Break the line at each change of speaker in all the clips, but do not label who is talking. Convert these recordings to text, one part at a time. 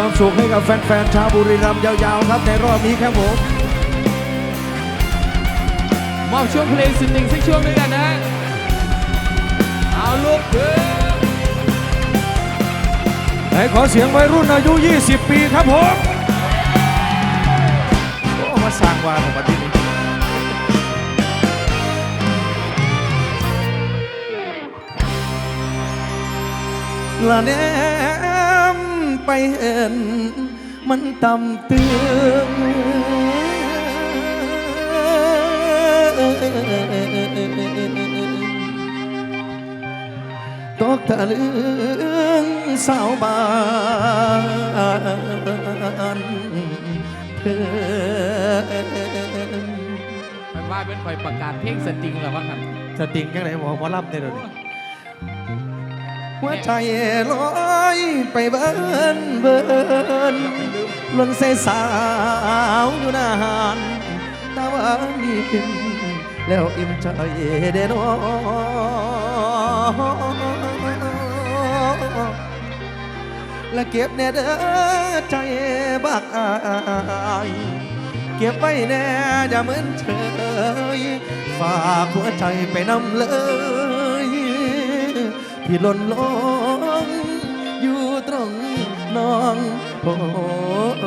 ความสุขให้กับแฟนๆชาวบุรีรัมย์ยาวๆครับในรอบนี้ครับผม
มอบช่วงเพลงสุดติ่งสักช่วงด้วยกันนะ เอาลูกขึ้น
ไหนขอเสียงวัยรุ่นอายุ 20 ปีครับผมโอ้มาสร้างวานของประเทศนี้ละแนม ไปเห็นมันต่ำเตือนตกตะลึงสาวบ้านเพื่อน
มันว่าเป็นคอยประกาศเพลงสตริงแล้วว่าครับ
สติงจังไหนหมอหมอลำได้เลย หัวใจลอยไปเบินเบินล้นใสสาวอยู่นานตาวันนี้พิมแล้วอิ่มใจเด้นอและเก็บแน่เด้อใจบักอายเก็บไว้แน่อย่าเหมือนเฉยฝากหัวใจไปนำเลย ที่หล่นลงอยู่ตรงน้องโอ้ย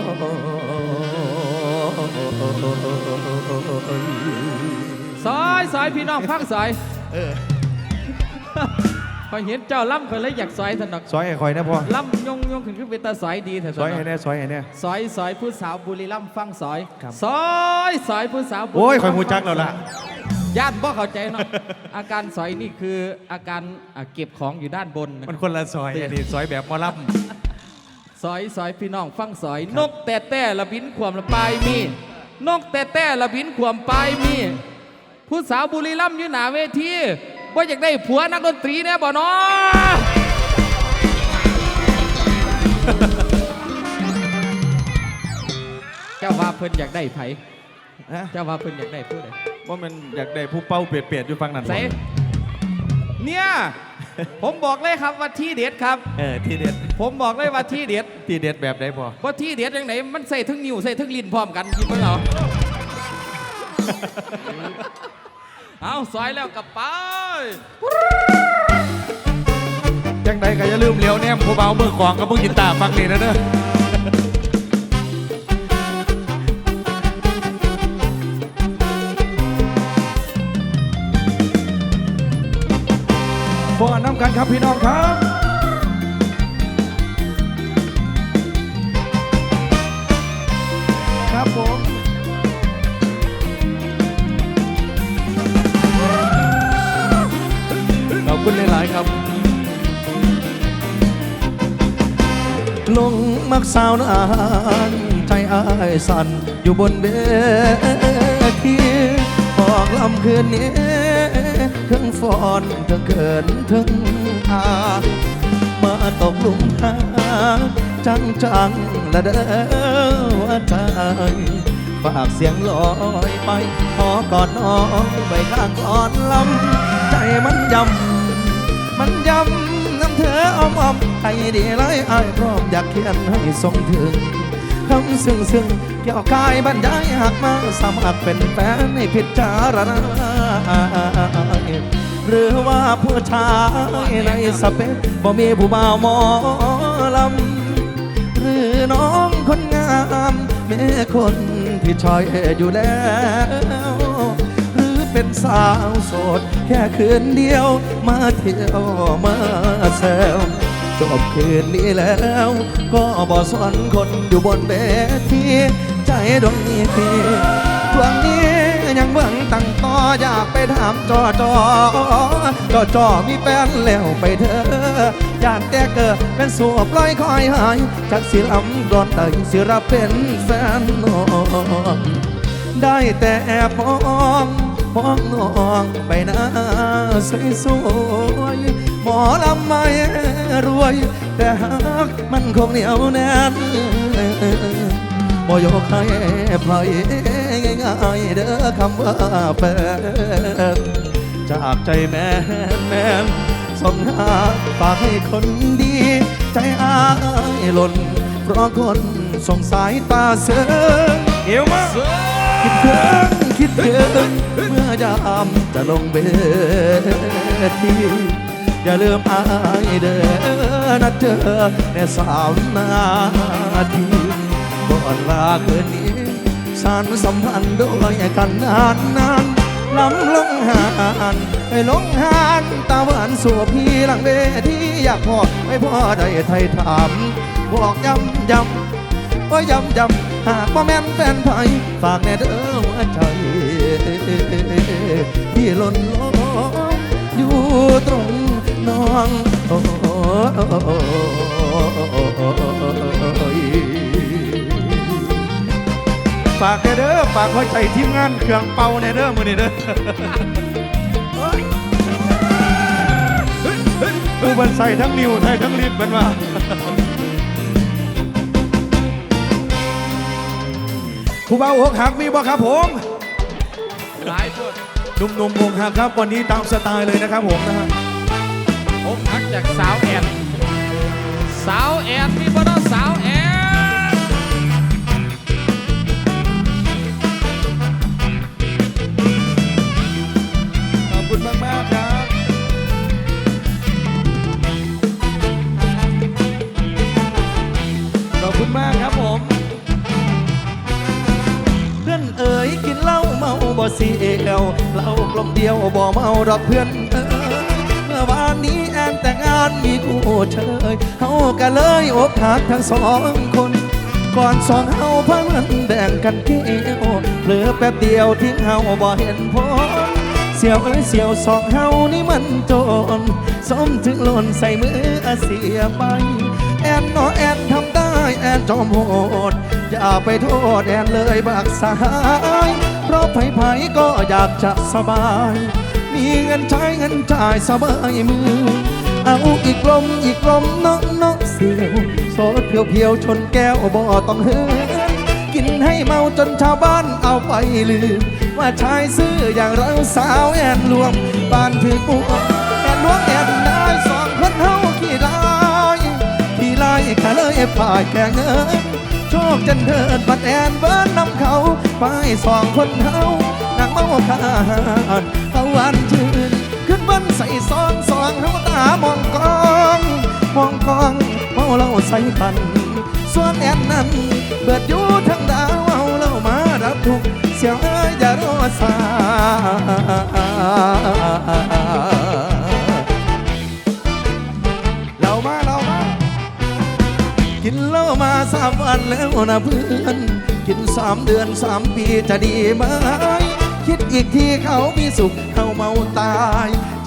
ซอยซอยพี่น้องพักซอย
เออ
พอยเห็นเจ้าล่ำคนเลยอยากซอยสนอก
ซอยให้คอยนะพ่อ
ล่ำยงยงขึ้นขึ้นเป็นตาซอยดีแต่
ซอยให้แน่ซอยให้แน่
ซอยซอยผู้สาวบุรีรัมย์ฟังซอย
ครับ
ซอยซอยผู้สาวบุรี
โอ้ย
รัม
คอยหูจักแล้วล่ะ
ญาติบ่เข้าใจเนาะ อาการซอยนี่คืออาการอะเก็บของอยู่ด้านบนนะ
มันคนละซอยอันนี้ซอยแบบหมอล
ซอยซอยพี่น้องฟังซอย นกแต่แต่ละบินความละปลายมี นกแต่แต่ละบินความปลายมี ผู้สาวบุรีรัมย์อยู่หน้าเวทีว่าอยากได้ผัวนักดนตรีแน่บ่เนาะเจ้าว่าเพิ่นอยากได้ไผำ
ฮะ
เจ้าว่าเพิ่นอยากได้ผู้ใด
ว่ามันอยากได้ผู้เป้าเปลี่ยนๆอยู่ฟังนั่น
ใส่เนี่ย ผมบอกเลยครับว่าที่เด็ดครับ
เออที่เด็ด
ผมบอกเลยว่าที่เด็ด
ที่เด็ดแบบไหนพอ
ว่าที่เด็ดยังไหนมันใส่ทั้งนิ้วใส่ทั้งลิ้นพร้อมกันกินเมื่อเอาเอาซอยแล้วกลับไป
จังใดก็อย่าลืมเลี้ยวแนมผู้เบามือกลองกับมือกีตาร์ฟังนี่นะเด้อ กันครับพี่น้องครับครับผมขอบคุณหลาย ๆ ครับ ลงมักสาวนานใจอายสั่นอยู่บนเวทีออกลำคืนนี้ ถึงฟอนถึงเกินถึงอามาตกหลุมหาจังจังละเด้อว่าใจฝากเสียงลอยไป ขอกอดน้องไปข้างกอนลำ ใจมันยำ มันยำน้ำเธออ้อมอ้อมให้ดีเลยไอ้พร้อมอยากเขียนให้ส่งถึง คำซึ้งซึ้งเกี่ยวกายบรรยายหากมาสมัครเป็นแฟนให้พิจารณาหรือว่าผู้ชายในสเปคบ่มีผู้บ่าวมอลำหรือน้องคนงามแม่คนที่ชอยอยู่แล้วหรือเป็นสาวโสด แค่คืนเดียวมาเที่ยวมาแซว จบคืนนี้แล้ว ก็บอสนคนอยู่บนเวทีใจดวงนี้พี่ดวงนี้ยังเบิ่งตั้งต่ออยากไปถามจอจอจอจอมีแฟนแล้วไปเถอะยานแต่เกิดเป็นสัวปล่อยคอยหายจากสิลำดอนไตสิรับเป็นแฟนน้องได้แต่แอบมองมองน้องไปน้าสวยสวย หมอลำไม่รวย แต่หากมันคงเหนียวแน่นบ่ยกให้ไผง่ายๆเด้อคำว่าแฟนจากใจแม่แม่ส่งหาฝากให้คนดี ใจอายหล่น เพราะคนสงสายตาเสือ
เอวมา
คิดถึงคิดถึงเมื่อยามจะลงเวที อย่าลืมอายเด้อนะเธอในสามนาทีก่อนลาคืนนี้สารสัมพันธ์ด้วยกันนานนานล้ำลงหานไปลงหานตาหวานสู่พี่หลังเวทีอยากพอไม่พอได้ไทยถามบอกย้ำย้ำว่าย้ำย้ำหากว่าแม่นแฟนไผ่ฝากแน่เด้อหัวใจที่หล่นลงอยู่ตรงน้อ งโอ้
ฝากเด้อฝากหัวใจทีมงานเครื่องเป่าแน่เด้อมือนี่เด้อผู้บันใส่ทั้งนิ้วไทยทั้งลิ้นเป็นว่าผู้บ่าวอกหักมีบ่ครับผม
หลายคน
หนุ่มๆอกหักครับวันนี้ตามสไตล์เลยนะครับผมนะฮะ
จากสาวแอนสาวแอนมีบ่เนสาวแอน
ขอบคุณมากมากครับ ขอบคุณมากครับผม
เพื่อนเอ๋ยกินเหล้าเมาบ่เสียวเหล้ากลมเดียวบ่เมาดอกเพื่อนเอ๋ย อวานนี้แอนแต่งงานมีคู่เชยเฮาก็เลยอกหักทั้งสองคน ก่อนสองเฮาพังมันแบ่งกันเที่ยวเผลอแป๊บเดียวทิ้งเฮาบ่เห็นพ้นเสียวเอ้ยเสียวสองเฮานี่มันโจรสมถึงหล่นใส่มือเสียไป แอนนอแอนทำได้แอนจอมโหดอย่าไปโทษแอนเลยบักสาย เพราะไผๆก็อยากจะสบาย มีเงินใช้เงินจ่ายสบายมือ เอาอีกลมอีกลมนาะเนาะเสียวโสดเพียวเพียวชนแก้วบ่ต้องเฮือนกินให้เมาจนชาวบ้านเอาไปลืม ว่าชายซื่ออย่างเราสาวแอนลวงบ้านถือปัวแอนลวงแอนได้สองคนเฮาขี้ลายที่ไล่ขาเลยฝ่ายแก่งเงินโชคจันเทิดบัดแอนเบิ้นนำเขาไปสองคนเฮานางเมาขาดเขา หวานชื่นขึ้นบ้านใส่ซองสองเฮาตามองกองมองกองเมาเราใส่กันส่วนแอนนั้นเบิดอยู่ทั้งดาวเอาเรามารับทุกเสียวเอ้ยอย่ารอสาย
เรามาเรามา
กินเหล้ามาสามวันแล้วนะเพื่อน กินสามเดือนสามปีจะดีไหมคิดอีกทีเขามีสุข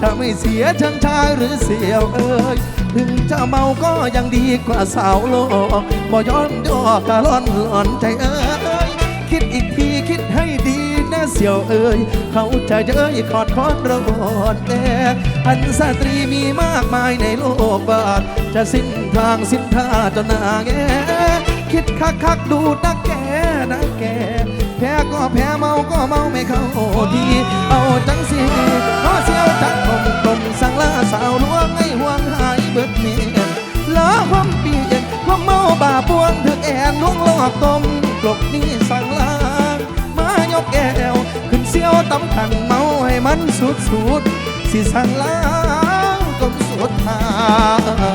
จะไม่เสียทั้งชายหรือเสียวเอ้ยถึงจะเมาก็ยังดีกว่าสาวโลกบ่ย้อนดอกกะล่อนหลอนใจเอ้ยคิดอีกทีคิดให้ดีนะเสียวเอ้ยเขาจะเย้ยขอดคอนรอดแต่อันสตรีมีมากมายในโลกบาทจะสิ้นทางสิ้นท่าจนหนาแงคิดคักคักดูนักแกนักแก แพ้ก็แพ้เมาก็เมาไม่เข้าที เอาจังสิขอเสียวจักกลมกลมสั่งลาสาวลวงให้ห่วงหายเบิดเมียนลาความเปลี่ยนความเมาบาปวงถึงแอนลวงหลอกตมกลบนี่สั่งลามายกแก้วขึ้นเสียวตำขันเมาให้มันสุดสุดสิสั่งลากลมสุดทาง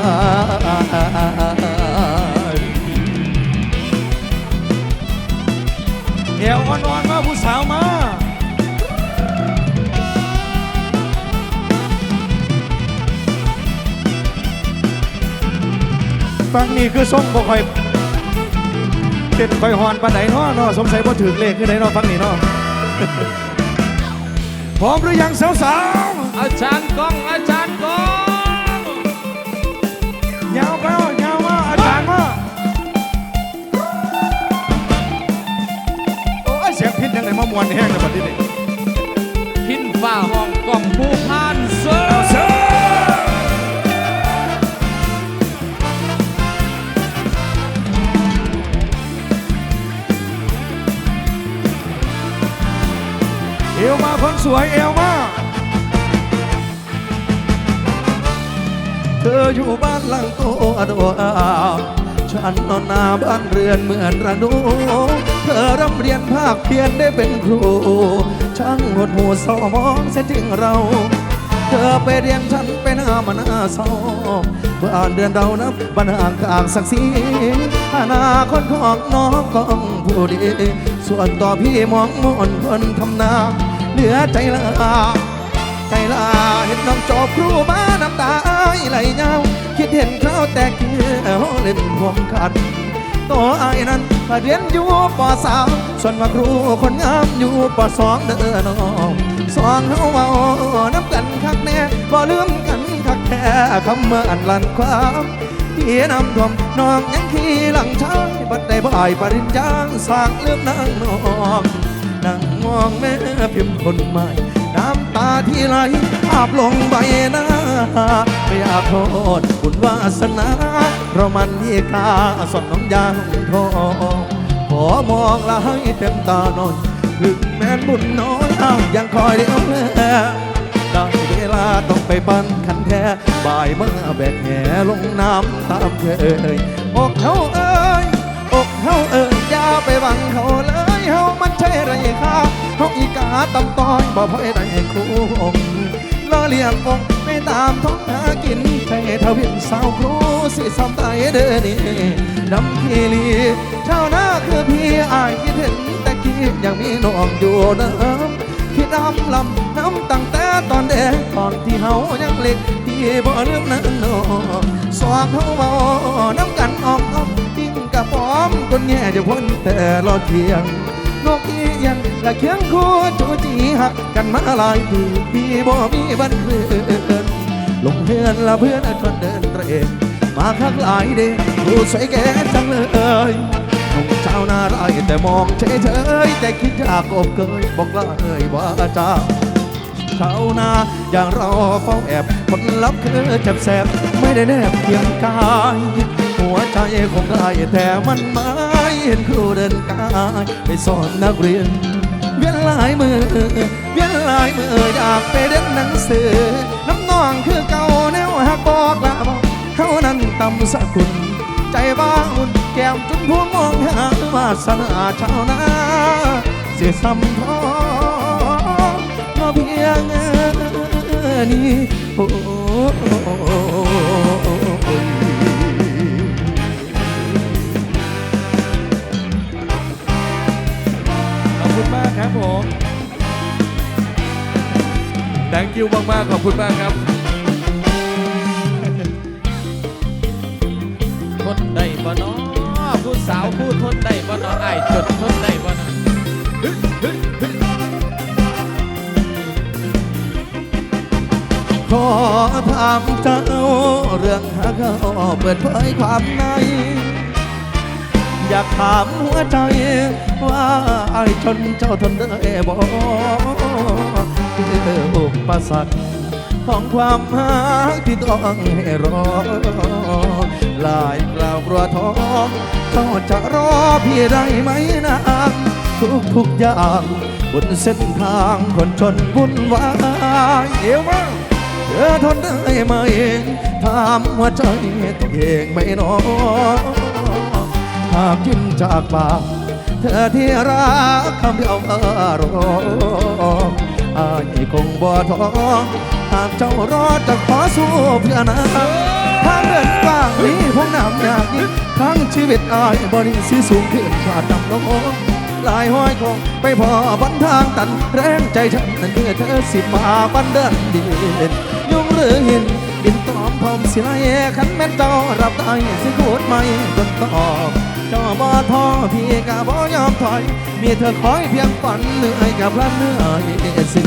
นี่คือส่งบ่ค่อยเต้นค่อยหอนปานไหนเนาะเนาะสงสัยบ่ถึงเลขคือไหนเนาะฟังนี่เนาะพร้อมหรือยังสาว
อาจารย์ก้องอาจารย์ก้อง
ๆยาวไปเอายาวมาอาจารย์มาโอ้ยเสียงพิษยังไงมามวนแห้งเลยบัดนี้นี่
พินฟ้าห้องกล่องผู้พาน อ
วมาคนสวยเอวมา
เธออยู่บ้านหลังโตอดวาฉันนอนหนาบ้านเรือนเหมือนระนูเธอร่ำเรียนภาคเพียนได้เป็นครู ช่างหดหูสมองเสียจึงเรา เธอไปเรียนฉันไปหน้ามันหน้าเศร้าบ้านเดือนเรานับบันห่างกลางสักสีอนาคตของน้องต้องผู้ดี ส่วนต่อพี่มองมนคนทำนาเหลือใจละใจลาเห็นน้องจบครูมาน้ำตาไหลเงาคิดเห็นเขาแต่เกี่ยวเล่นห่วงขัดตัวไอ้นั้นเรียนอยู่ปสามส่วนว่าครูคนงามอยู่ปสองเด้อน้องสองเฮาเว้า บ่ลืมกันคักแท้คำเมื่ออันลันความเพี่น้ำท่วมน้องยังขี่หลังชางบัดได้บ่ายปริญญาสร้างเรื่องนางน้องนั่งมองแม่พิมพ์คนใหม่ น้ำตาที่ไหลอาบลงใบหน้าไม่อยากโทษบุญวาสนาเรามันที่กาสดน้องยางทองขอมองละให้เต็มตาหน่อยถึงแม้นบุญน้อยอ้าวยังคอยเดียวแล ได้เวลาต้องไปปั้นขันแท้บ่ายเมื่อแบกแหลงน้ำตามเคยอกเขาเอ้ยอกเฮาเอิญอย่าไปหวังเขาเลยเฮามันใช่ไรค่าเฮาอีกาตำต้อยบ่พ่อยได้ครูองล้อเลียงองไปตามท้องหากินใช่ทวินสาวครูสิสำไตเด้อนี่ดำพีลีชาวนาคือพี่อายคิดเห็นแต่กี้ยังมีน้องอยู่น้ำ ดำลำน้ำตั้งแต่ตอนเด็กตอนที่เฮายังเล็กที่บ่ลืมนั้นนอสวงเฮาเมาน้ำกันออกออกยิ่งกะป้อมคนแง่จะพ้นแต่รอเที่ยงนกอียังและเคียงคู่จูจีหักกันมาหลายปีพี่บ่มีบันเคืนลงเพื่อนละเพื่อนชวนเดินเตรมาคักหลายเด้รู้สวยแก่จังเลย ชาวนาไรแต่มองเฉยๆแต่คิดอยากอบเกยบอกละเอ่ยว่าจ้าชาวนาอย่างเราเฝ้าแอบผลลัพธ์คือเจ็บแสบไม่ได้แนบเพียงกายหัวใจคงได้แต่มันไม่เห็นครูเดินกายไปสอนนักเรียน เวียนลายมือเวียนลายมืออยากไปเรียนหนังสือน้ำนองคือเก่าแนวหักบอกลาบอกเขานั้นตำสะคุณ ใจบ้าอุ่นแก้มจนพวงมองหาวาสนาชาวนาเสียซ้ำท้อมาเพียงนี้โอ้ย
ขอบคุณมากครับผม thank you มากๆขอบคุณมากครับ
บ่เนาะผู้สาวผู้ทนได้บ่เนาะไอ้จดทนได้บ่เนาะ
ขอถามเจ้าเรื่องหาเขาเปิดเผยความใน อยากถามหัวใจว่าไอ้ชนเจ้าทนได้บ่เอออุปสรรค ของความหักที่ต้องให้รอหลายกล่าวกลัวท้องเจ้าจะรอพี่ได้ไหมนางทุกทุกอย่างบนเส้นทางคนชนวุ่นวายเอวมาเธอทนได้ไหมถามหัวใจตัวเองไม่นอหากยิ้มจากปากเธอที่รักคำเดียวอารมณ์อายคงบ่ท้อ หากเจ้ารอจะขอสู้เพื่อนางทางเดินกว้างนี้คงนำอยากยิ่งทั้งชีวิตอายบริสิสูงขึ้นขาดดำลงลายห้อยคงไปพอบนทางตันแรงใจฉันนั้นเมื่อเธอสิมาบันเดินดินยุ่งหรือหินดินตอมพรมสิไลขันแม่นเจ้ารับได้สิขูดไม่จนตอบเจ้าบ่ท้อพี่กะบ่ยอมถอย มีเธอคอยเพียงฝันเหนื่อยกับพลันเหนื่อยสิ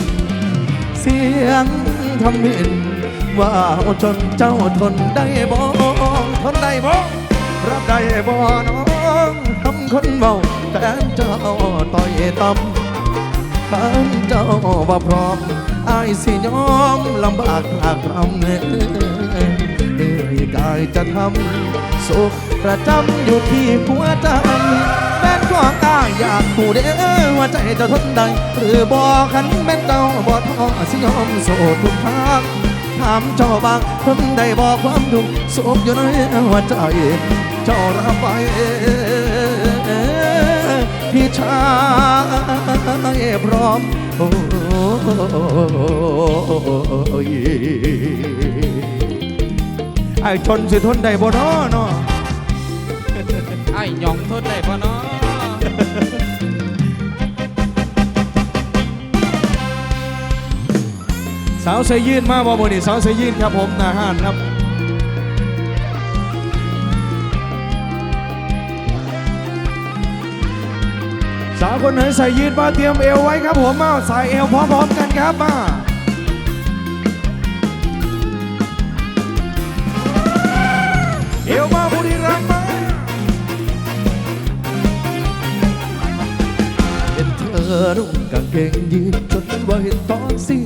เสียง ทำมินว่าอาจนเจ้าทนได้บ่ทนได้บ่รับได้บ่น้องทำคนเมาแต่เจ้าต่อยต่ำถ้าเจ้าบ่พร้อมอายสิยอมลำบากหากรำเนื้อยกายจะทำสุขประจำอยู่ที่หัวใจแม่นของอายอยากผู้เด้อ ว่าใจจะทนได้หรือบ่ขันแม่นเจ้าบ่ท้อสิยอมโสดทุกทางถามเจ้าบางเพิ่นได้บอกความทุกข์สุขอยู่ในหัวใจเจ้ารับไว้พี่ชายพร้อมโอ้ย
ไอ้ชนสิทนได้บ่นอเนาะ
ไอ้หยองทนได้ปะเนาะ
สาวเสยยืนมาบ่บ่นี่สาวเสยยืนครับผมนาหานครับสาวคนไหนใส่ยืนมาเตรียมเอวไว้ครับผมมาใส่เอวพร้อมๆกันครับมา อ
นุ่งกางเกงยีนจนว่าเห็นตอนซี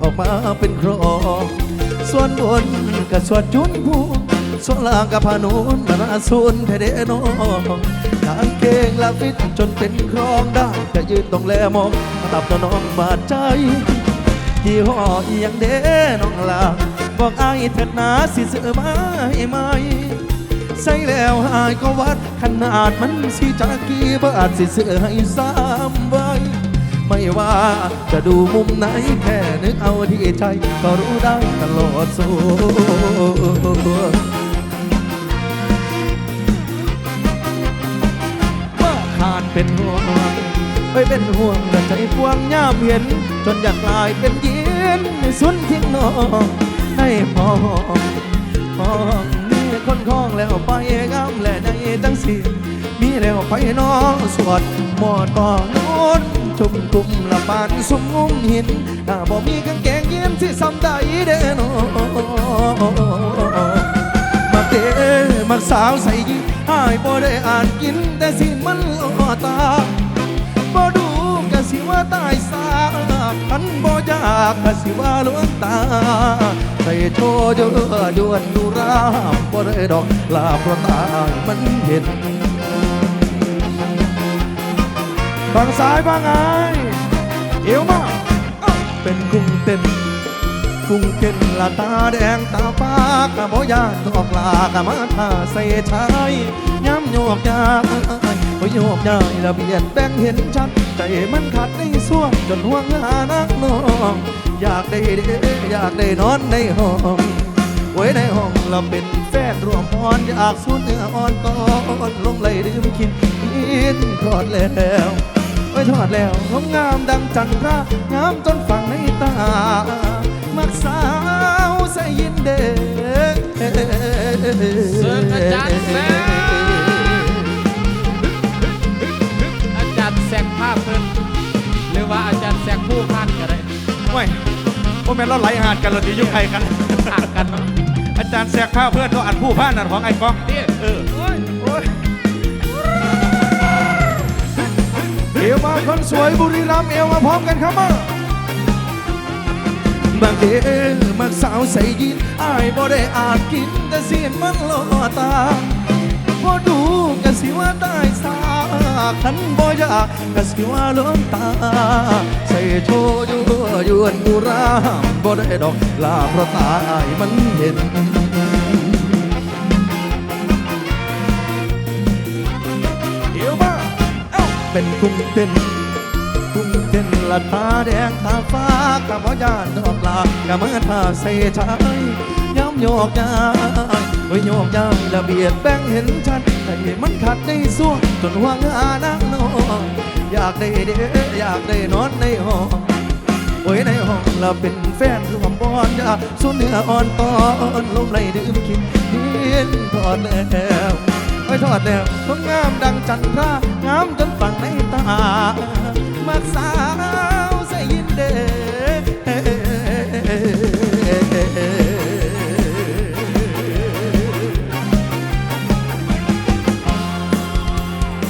ออกมาเป็นครองส่วนบนกับส่วนจุนผู้ส่วนล่างกับผานุนนาสูนเทเดโนกางเกงละฟิตจนเป็นครองได้แต่ยืนต้องแลมองตับตน้องบาดใจยี่ห้ออียังเด้น้องลาบอกอายเถิดนาสิซื้อมาให้ไหม ใส่แล้วหายก็วัด ขนาดมันสิจากกี่บาทสิซื้อให้สามใบไม่ว่าจะดูมุมไหนแค่นึกเอาที่ใจ ก็รู้ได้ตลอดสู้ว่าขาดเป็นห่วงไม่เป็นห่วงแต่ใจพวงย่ามเห็น จนอยากกลายเป็นเย็นในสุนทิ้งนองให้พอห้อ คนคล้องแล้วไปงามและในตั้งสีมีแล้วไปน้องสวดหมอดก่อนโน้นชุมกลุ่มละปานสุมงุมหินถ้าบ่มีกางเกงยีนที่ซ้ำได้เด้อน้อมักเด้มักสาวใส่ยีนหายบ่ได้อ่านกินแต่สิมันล่อตาบ่ดูกะสิว่าตายสา คันบ่อยากกะสิว่าหลวงตา ใส่โชว์เยอะยวนดูรามบ่ได้ดอกลาเพราะตามันเห็น
ฝั่งซ้ายบ้างไงเอวมา
เป็นกุ้งเต้นกุ้งเต้นละตาแดงตาฟ้ากะบ่ยานดอกลากะมาทาใส่ชายย้ำโยกย้ายบ่โยกย้ายระเบียดแบ่งเห็นชัด ใจมันขัดในส่วงจนห่วงหานักน้อง อยากได้เด้อยากได้นอนในห้องไว้ในห้องเราเป็นแฟนรวมพรอยากสูญเนื้ออ่อนตอนลงไหลดื่มกินกินทอดแล้วไว้ทอดแล้วงามงามดังจันทรางามจนฝังในตา มักสาวใส่ยินเด้
เสิร์ฟอาจารย์แภาพเพิ่นหรือว่าอาจารย์แซกผู้พันก็ได้
เว้ยพวกแม่นเราไหลหาดกันเราดีอยุ่ใครกัน
หักกันเนาะ
อาจารย์แซกข้าวเพื่อนเราอันผู้พ่านอันของไอ้กอง
นี่
เออโอ้ยโอ้ยเอวมาคนสวยบุรีรัมย์เอวมาพร้อมกันครับมา
บางเดมักสาวใส่ยินอายบ่ได้อาจกินแต่เสียนมันล่อตาพอดูกะสิว่าตายสา คันบ่อยากกะสิว่าลวงตา ใส่โชอยู่ยวนบุรามบ่ได้ดอกลาพระตายมันเห็น
เอวมาเอ้า
เป็นกุ้งเต้นกุ้งเต้นละตาแดงตาฟ้ากะบ่ยานดอกลากะมาท่าใส่ชายย้ำโยกย้ายโอ้ยโยกย้ายระเบียดแบ่งเห็นชัด แต่มันขัดในส่วงจนห่วงหานักนอนอยากได้เดอยากได้นอนในห้องโอ้ยในห้องเราเป็นแฟนรวมบอนอยากสุนเนื้ออ่อนตอนลมไหลดื่มกินเห็นทอดแล้วไว้ทอดแล้วก็งามดังจันทรางามจนฝังในตามักสาวใส่ยินเด้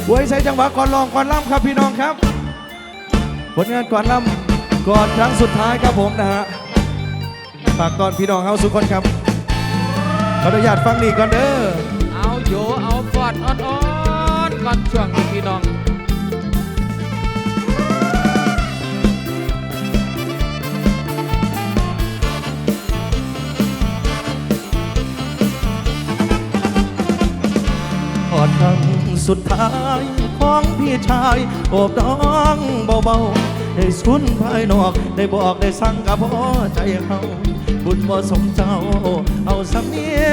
อ
หวยใช้จังหวะก่อนลองก่อนล่ำครับพี่น้องครับ ผลงานก่อนล่ำก่อนครั้งสุดท้ายครับผมนะฮะฝากก่อนพี่น้องเฮาสุกคนครับขออนุญาตฟังนี่ก่อนเด้อ
เอาโยเอาฟอดอ่อนๆก่อนช่วงนี้พี่น้อง
สุดท้ายของพี่ชายโอบน้องเบาๆได้สุนภายนอก ได้บอกได้สั่งกับพ่อใจเขาบุญบ่สมเจ้า เอาสำเนีย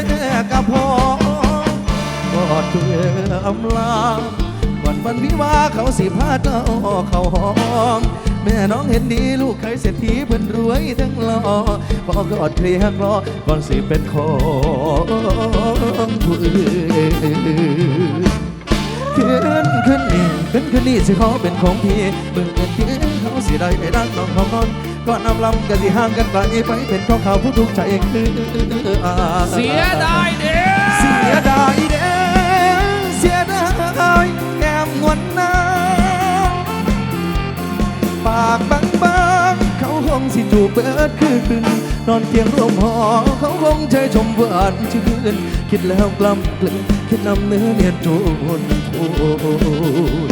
กับพ่อกอดเพื่ออำลาก่อนวันวิวาเขาสิพาเจ้าเขาหอมแม่น้องเห็นดีลูกเคยเศรษฐีเพิ่นรวยทั้งหล่อพอกอดเคลียร์รอก่อนสิเป็นของผู้อื่น ขึ้นขึ้นนี่ขึ้นขึ้นนี่สิขาเป็นของพี่เบิ่งเป็นพี่เขาสิได้ไปดังน้องเขาก่อนก่อนนำลำกันสิห่างกันไกลไปเป็นของเขาผู้ทุกข์ใจคืออา
เสียดายเด้
เสียดายเด้เสียดายแก้มงวนน้ำปากบางๆเขาคงสิจูบเบิดคืน นอนเตียงร่มหอเขาคงใจชมหวานชื่นคิดแล้วกล้ำกลืนคิดนำเนื้อเนียนจูนพูน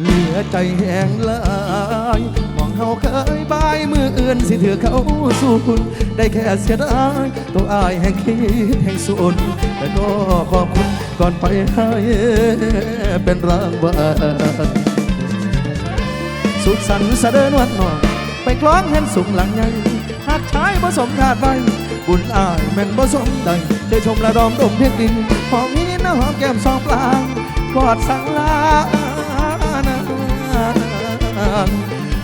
เหลือใจแห้งหลายมองเฮาเคยบายมืออื่นสิถือเขาสู้คุณ ได้แค่เสียดายตัวอายแห่งคิดแห่งสุนแต่ก็ขอบคุณก่อนไปให้เป็นรางวัลสุขสันต์เสด็จวันหน่อย ไปคล้องเห็นสุขหลังใหญ่หากชายผสมขาดไปบุญอายแม่นผสมใดเจอชมระดอมดมเพียงดินหอมนี้นะหอมแก้มสองปลางกอดสังลา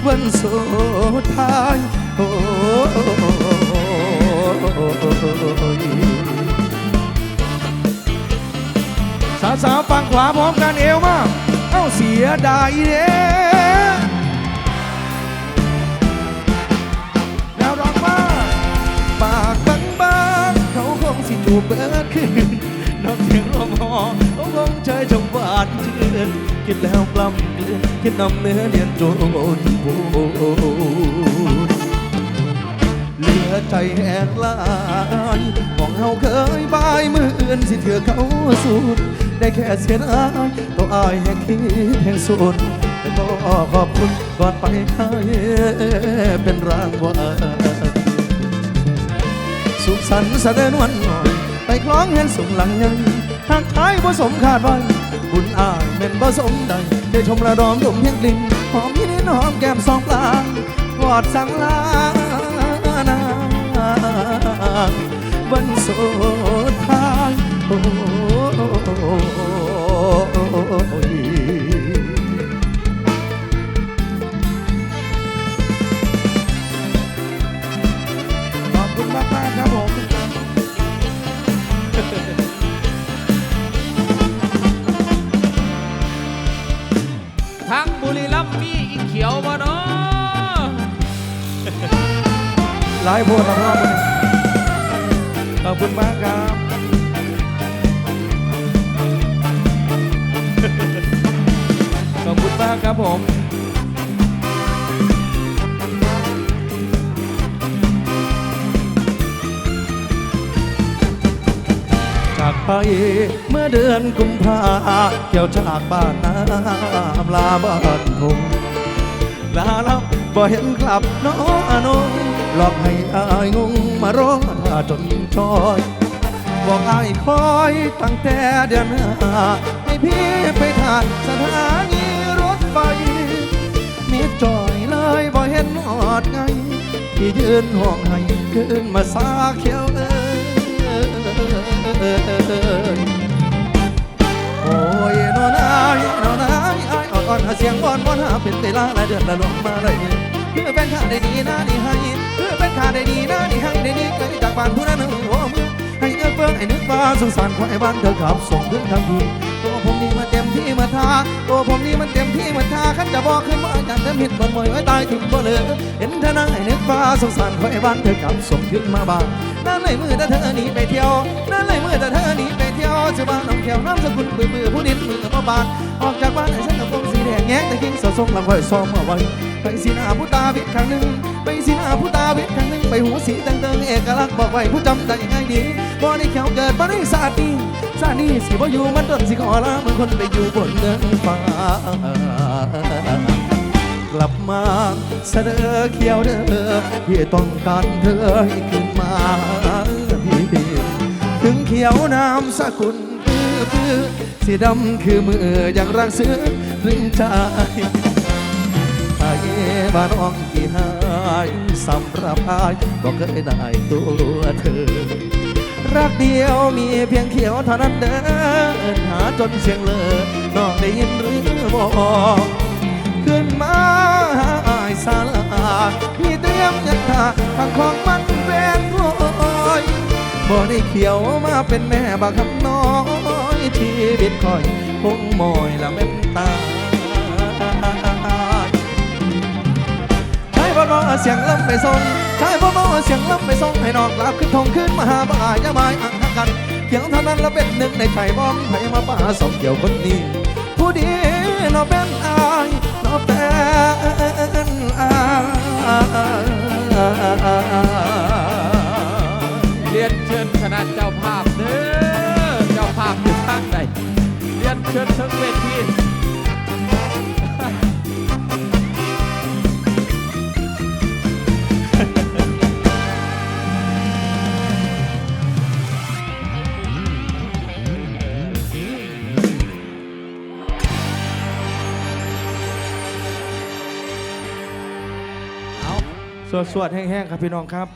วันสุดท้ายโอ้
สาวสาวๆฝั่งขวาพร้อมกันเอวมา เอ้าเสียดายเด้
ดูเบิดขึ้นนอกเสียงร้องหอเขาคงเชยชมหวานชื่นคิดแล้วกล้ำกลืนคิดนำเนื้อเนียนโจนพูนเหลือใจแหกลายของเฮาเคยบายมืออื่นสิเถื่อเขาสูดได้แค่เสียดายตัวอายแห่งคิดแห่งสุดแต่ก็ขอบคุณก่อนไปให้เป็นรางวัลสุขสันต์แสดงวันหน่อย ไปคล้องเห็นสูงหลังยังหากชายผสมขาดไว้บุญอายเป็นผสมใดได้ชมระดอมดมเพียงกลิ่นหอมยี่นิ้หอมแก้มสองปลางกอดสังลานางวันสดทายโอ้ย
ขอบคุณมากมากครับผม
ทั้งบุรีรัมย์มีอีเขียวบ่เนาะ
หลายโพดมาพ่อคนขอบคุณมากครับ ขอบคุณมากครับผม
ไปเมื่อเดือนกุมภาเกี่ยวจากบ้านน้ำลาบ้านทงลาลับบ่เห็นกลับน้องอนงหลอกให้อายงงมารอท่าจนชอยบอกอายคอยตั้งแต่เดือนหน้าให้พี่ไปทานสถานีรถไฟมีจอยเลยบ่เห็นหอดไงที่ยืนห่วงให้ขึ้นมาซาเขียวเอ้ยายอ่อนๆหาเสียงอ่อนวอนหาเป็นเวลาหลายเดือนละลงมาเลยเพื่อเป็นข้าได้ดีนะนี่ให้เพื่อเป็นข้าได้ดีนะนี่ให้ได้ดีไกลจากบ้านผู้นั้นหนึ่งหัวเมือให้เอื้อเฟื้องให้นึกฟ้าสงสารควายบ้านเธอขับส่งถึงทางทีตัวผมนี่มาเต็มที่มาทาตัวผมนี่มันเต็มที่มาทาขันจะบอกขึ้นมาจากเต็มหิดบนมวยไว้ตายถึงบ่เหลือเห็นเธอนั่งให้นึกฟ้าสงสารควายบ้านเธอขับส่งขึ้นมาบ้างนั่นเลยมือแต่เธอหนีไปเที่ยวนั่นเลยมือแต่เธอหนีไปเที่ยวชื่อบ้านน้องแขวน้ำสกุลมือมือผู้ดินมือมาบานออกจากบ้านไอ้ฉัน แงแต่กิ้งสะสมหลังไว้ซ้อมเอาไว้ไปสีหน้าผู้ตาวิดครั้งหนึ่งไปสีหน้าผู้ตาวิดครั้งหนึ่งไปหูสีต่งเติงเอกลักษณ์บอกไว้ผู้จำได้ง่ายดีบ่ได้แขวเกิดบ่ได้ศาสตร์นี้ศาสตร์นี้สิบ่อยู่มันต้นสิขอลาเมือคนไปอยู่บนเนินฟ้ากลับมาเสดอเขียวเด้อพี่ต้องการเธอให้ขึ้นมาพี่ถึงเขียวนามสกุลเอื้ปื้อสีดำคือมืออย่างรักซื้อ รึงใจไอ้บ้าน้องกี่หายสำหรับอายบอกเคยได้ตัวเธอ รักเดียวมีเพียงเขียวเท่านั้นเดินหาจนเสียงเลยน้องได้ยินหรือบอกขึ้นมาหาอายสาลาพี่เตรียมยันทาทางของมันเป็นโอยบ่ได้เขียวมาเป็นแม่บางคำน้อยชีวิตคอยคงมอยละเม็นตา เสียงลำไปส่งใช้บ่บ่เสียงลำไปส่งให้นอกลับขึ้นทงขึ้นมาหาบ่ายอย่าหมายอังหักกันเพียงเท่านั้นแล้วเป็นหนึ่งในใจบ้องไผมาป่าสองเกี่ยวคนนี้ ผู้ดีนาะเป็นอายนาะเป็นอาย
เรียนเชิญคณะเจ้าภาพเด้อเจ้าภาพอยู่ทางใดเรียนเชิญทั้งเวที
สวดๆแห้งๆครับพี่น้องครับ